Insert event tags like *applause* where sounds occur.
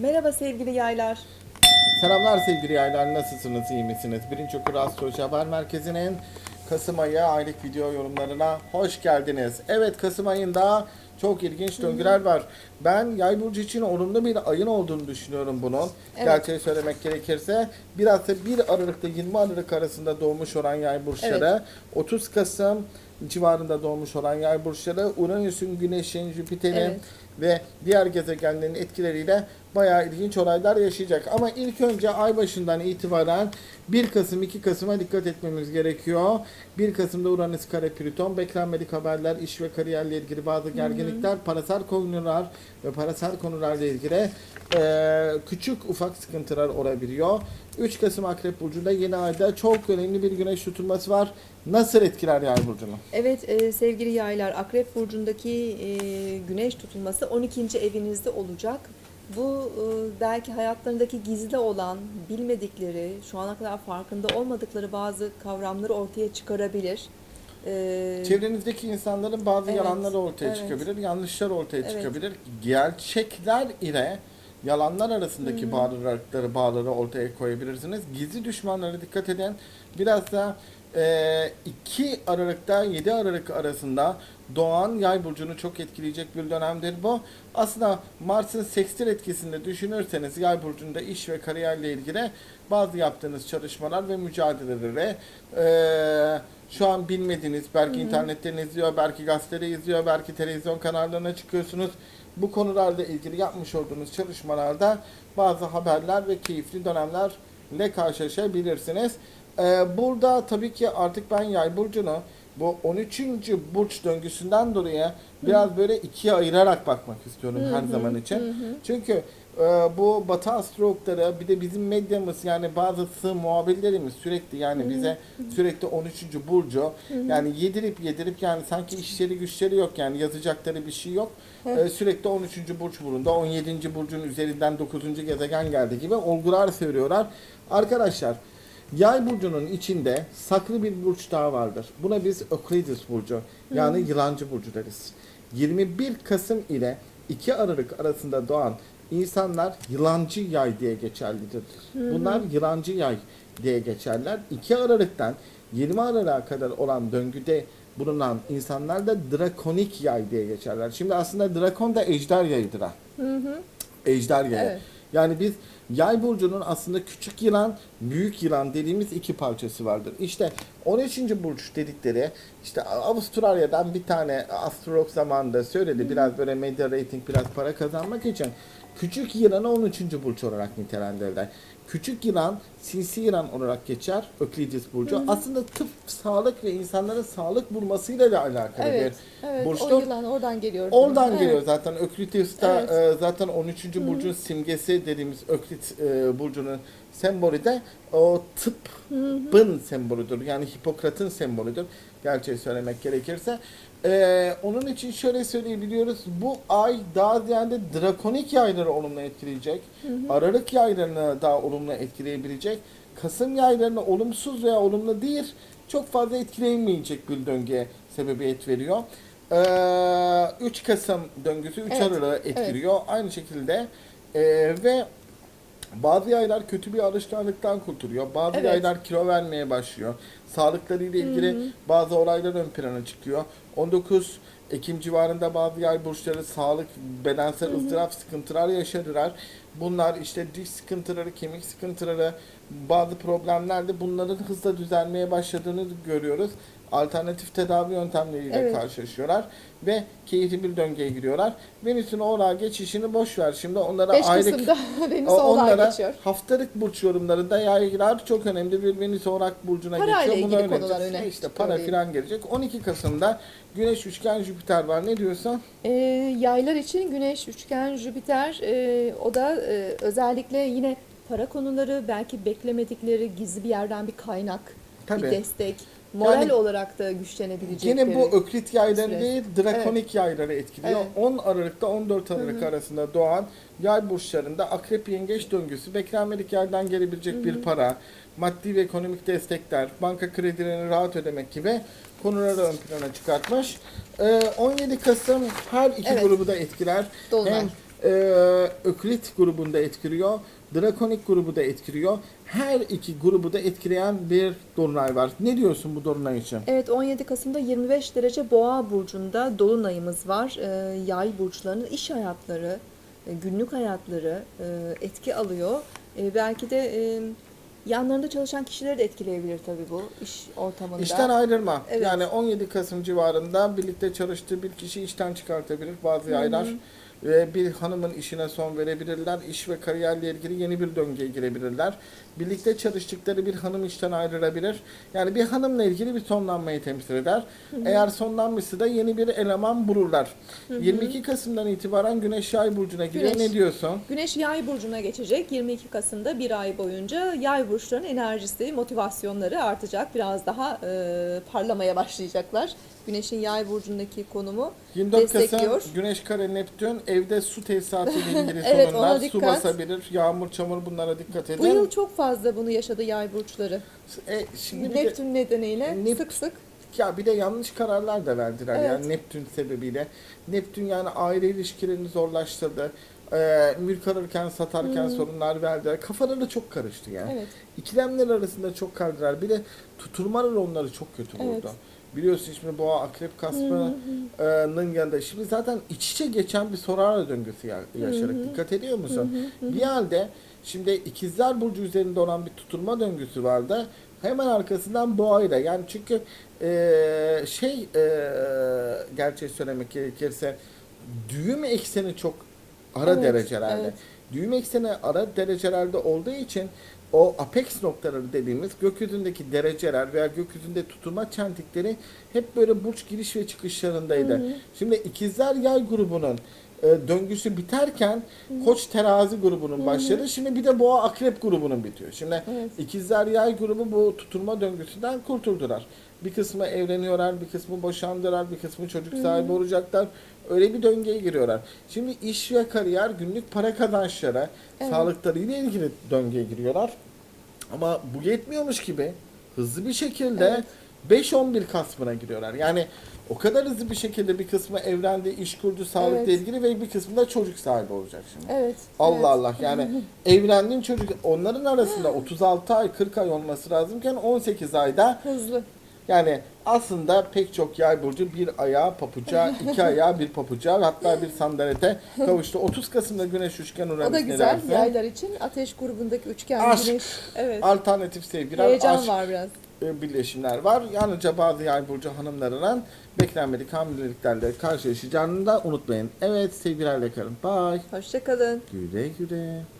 Merhaba sevgili yaylar. Selamlar sevgili yaylar nasılsınız iyi misiniz? Birinci Okur Astroloji Haber Merkezi'nin Kasım ayı aylık video yorumlarına hoş geldiniz. Evet Kasım ayında çok ilginç döngüler var. Ben yay burcu için olumlu bir ayın olduğunu düşünüyorum bunun. Evet. Gerçeği söylemek gerekirse biraz da 1 Aralık'ta 20 Aralık arasında doğmuş olan yay burçları 30 Kasım civarında doğmuş olan yay burçları Uranüs'ün, Güneş'in, Jüpiter'in Evet. ve diğer gezegenlerin etkileriyle bayağı ilginç olaylar yaşayacak. Ama ilk önce ay başından itibaren 1 Kasım 2 Kasım'a dikkat etmemiz gerekiyor. 1 Kasım'da Uranüs kare Plüton beklenmedik haberler, iş ve kariyerle ilgili bazı gerginlikler, parasal konular ve parasal konularla ilgili eee, küçük ufak sıkıntılar olabiliyor. 3 Kasım Akrep Burcu'nda yeni ayda çok önemli bir güneş tutulması var. Nasıl etkiler yay burcunu? Evet e, sevgili yaylar Akrep Burcu'ndaki e, güneş tutulması 12. evinizde olacak. Bu e, belki hayatlarındaki gizli olan, bilmedikleri, şu ana kadar farkında olmadıkları bazı kavramları ortaya çıkarabilir. E, Çevrenizdeki insanların bazı Evet, yalanları ortaya evet. çıkabilir, yanlışlar ortaya Evet. çıkabilir. Gerçekler ile yalanlar arasındaki bağlılıkları, bağları ortaya koyabilirsiniz. Gizli düşmanlara dikkat edin. Biraz da e, 2 Aralık'ta 7 Aralık arasında doğan yay burcunu çok etkileyecek bir dönemdir bu. Aslında Mars'ın sekstil etkisinde düşünürseniz yay burcunda iş ve kariyerle ilgili bazı yaptığınız çalışmalar ve mücadeleleri e, şu an bilmediğiniz, belki internetten izliyor, belki gazetede izliyor, belki televizyon kanallarına çıkıyorsunuz. Bu konularla ilgili yapmış olduğunuz çalışmalarda bazı haberler ve keyifli dönemlerle karşılaşabilirsiniz. Ee, burada tabii ki artık ben yay burcunu bu 13. burç döngüsünden dolayı biraz böyle ikiye ayırarak bakmak istiyorum her zaman için. Çünkü e, bu batı astrologları bir de bizim medyamız yani bazı sığ muhabirlerimiz sürekli yani bize sürekli 13. burcu yani yedirip yedirip yani sanki işleri güçleri yok yani yazacakları bir şey yok. E, sürekli 13. burç burunda 17. burcun üzerinden 9. gezegen geldi gibi olgular söylüyorlar. Arkadaşlar Yay burcunun içinde saklı bir burç daha vardır. Buna biz Euclides burcu yani yılancı burcu deriz. 21 Kasım ile 2 Aralık arasında doğan insanlar yılancı yay diye geçerlidir. Bunlar yılancı yay diye geçerler. 2 Aralık'tan 20 Aralık'a kadar olan döngüde bulunan insanlar da drakonik yay diye geçerler. Şimdi aslında drakon da ejder yayıdır ha. Ejder yayı. Evet. Yani biz yay burcunun aslında küçük yılan, büyük yılan dediğimiz iki parçası vardır. İşte 13. burç dedikleri işte Avustralya'dan bir tane astrolog zamanında söyledi. Biraz böyle medya rating, biraz para kazanmak için küçük yılanı 13. burç olarak nitelendirirler. Küçük yılan, sinsi yılan olarak geçer Öklides burcu. Aslında tıp, sağlık ve insanların sağlık bulmasıyla da alakalı evet, bir evet burçtur. o yılan oradan geliyor. Oradan Evet. geliyor zaten Öklitüs de Evet. e, zaten 13. burcun simgesi dediğimiz Öklit e, burcunun sembolü de o tıbbın sembolüdür. Yani Hipokrat'ın sembolüdür. Gerçeği söylemek gerekirse. E, onun için şöyle söyleyebiliyoruz. Bu ay daha ziyade drakonik yayları olumlu etkileyecek. Aralık yaylarını daha olumlu etkileyebilecek. Kasım yaylarını olumsuz veya olumlu değil çok fazla etkileyemeyecek bir döngüye sebebiyet veriyor. Ee, 3 Kasım döngüsü 3 Evet, Aralık'ı etkiliyor. Aynı şekilde ee, ve bazı yaylar kötü bir alışkanlıktan kurtuluyor. Bazı Evet. yaylar kilo vermeye başlıyor. Sağlıklarıyla ilgili bazı olaylar ön plana çıkıyor. 19 Ekim civarında bazı yay burçları sağlık, bedensel ızdırap sıkıntılar yaşadılar. Bunlar işte diş sıkıntıları, kemik sıkıntıları, bazı problemlerde bunların hızla düzelmeye başladığını görüyoruz. Alternatif tedavi yöntemleriyle Evet. karşılaşıyorlar ve keyifli bir döngüye giriyorlar. Venüs'ün oğlağa geçişini boş ver. Şimdi onlara 5 aylık *laughs* Venüs onlara geçiyor. haftalık burç yorumlarında yaylar çok önemli bir Venüs Oğlak burcuna Parayla geçiyor. Bunu ilgili konular öne İşte para filan gelecek. 12 Kasım'da Güneş üçgen Jüpiter var. Ne diyorsun? Ee, yaylar için Güneş, Üçgen, Jüpiter e, o da e, özellikle yine para konuları belki beklemedikleri gizli bir yerden bir kaynak, Tabii. bir destek, moral Yani olarak da güçlenebilecekleri. Yine bu öklit yayları değil, drakonik yayları etkiliyor. Evet. 10 Aralık'ta 14 Aralık arasında doğan yay burçlarında akrep yengeç döngüsü beklenmedik yerden gelebilecek bir para, maddi ve ekonomik destekler, banka kredilerini rahat ödemek gibi konuları ön plana çıkartmış. Ee, 17 Kasım her iki Evet. grubu da etkiler. Dolunay. Hem e, Öklit grubunda etkiliyor. Drakonik grubu da etkiliyor. Her iki grubu da etkileyen bir dolunay var. Ne diyorsun bu dolunay için? Evet 17 Kasım'da 25 derece Boğa burcunda dolunayımız var. Ee, yay burçlarının iş hayatları, e, günlük hayatları e, etki alıyor. E, belki de e, yanlarında çalışan kişileri de etkileyebilir tabii bu iş ortamında. İşten ayrılma. Evet. Yani 17 Kasım civarında birlikte çalıştığı bir kişi işten çıkartabilir bazı yaylar. Ve bir hanımın işine son verebilirler. İş ve kariyerle ilgili yeni bir döngüye girebilirler. Birlikte çalıştıkları bir hanım işten ayrılabilir. Yani bir hanımla ilgili bir sonlanmayı temsil eder. Eğer sonlanmışsa da yeni bir eleman bulurlar. 22 Kasım'dan itibaren Güneş Yay burcuna giriyor. Güneş. Ne diyorsun? Güneş yay burcuna geçecek. 22 Kasım'da bir ay boyunca yay burçlarının enerjisi, motivasyonları artacak. Biraz daha e, parlamaya başlayacaklar. Güneşin yay burcundaki konumu 24 destekliyor. Kasım Güneş Kare Neptün evde su tesisatı *laughs* ile ilgili Evet, sorunlar, su basabilir, yağmur, çamur bunlara dikkat edin. Bu yıl çok fazla bunu yaşadı yay burçları. E, şimdi bir de, Neptün nedeniyle Nep- sık sık. ya bir de yanlış kararlar da verdiler Evet. yani Neptün sebebiyle. Neptün yani aile ilişkilerini zorlaştırdı. Ee, mülk alırken satarken sorunlar verdiler. Kafaları çok karıştı yani. Evet. İkilemler arasında çok kaldılar. Bir de tutulmalar onları çok kötü vurdu. Evet. Biliyorsun şimdi boğa akrep kaspının yanında şimdi zaten iç içe geçen bir sorarla döngüsü ya- yaşadık. Dikkat ediyor musun? Bir halde şimdi ikizler burcu üzerinde olan bir tutulma döngüsü vardı. Hemen arkasından boğayla yani çünkü eee, şey eee gerçeği söylemek gerekirse düğüm ekseni çok ara Evet, derecelerde. evet. Düğüm ekseni ara derecelerde olduğu için o apex noktaları dediğimiz gökyüzündeki dereceler veya gökyüzünde tutulma çentikleri hep böyle burç giriş ve çıkışlarındaydı. Şimdi ikizler yay grubunun döngüsü biterken koç terazi grubunun başladı. Şimdi bir de boğa akrep grubunun bitiyor. Şimdi Evet. ikizler yay grubu bu tutulma döngüsünden kurtuldular. Bir kısmı evleniyorlar, bir kısmı boşandılar, bir kısmı çocuk sahibi olacaklar. Öyle bir döngüye giriyorlar. Şimdi iş ve kariyer, günlük para kazançlara, Evet. sağlıklarıyla ilgili döngüye giriyorlar. Ama bu yetmiyormuş gibi hızlı bir şekilde Evet. 5-11 kasmına giriyorlar. Yani o kadar hızlı bir şekilde bir kısmı evlendi, iş kurdu, sağlıkla Evet. ilgili ve bir kısmı da çocuk sahibi olacak şimdi. Evet. Allah evet. Allah yani *laughs* evlendin çocuk onların arasında *gasps* 36 ay 40 ay olması lazımken 18 ayda Hızlı. yani aslında pek çok yay burcu bir ayağı papuca, *laughs* iki ayağı bir papuca hatta bir sandalete *laughs* kavuştu. 30 Kasım'da Güneş Üçgen O Uranüs da ne güzel. derse? Yaylar için ateş grubundaki üçgen Aşk. güneş. Evet. Alternatif sevgiler, Heyecan aşk var biraz. E, birleşimler var. Yalnızca bazı yay burcu hanımlarının beklenmedik hamileliklerle karşılaşacağını da unutmayın. Evet sevgilerle kalın. Bye. Hoşçakalın. Güle güle.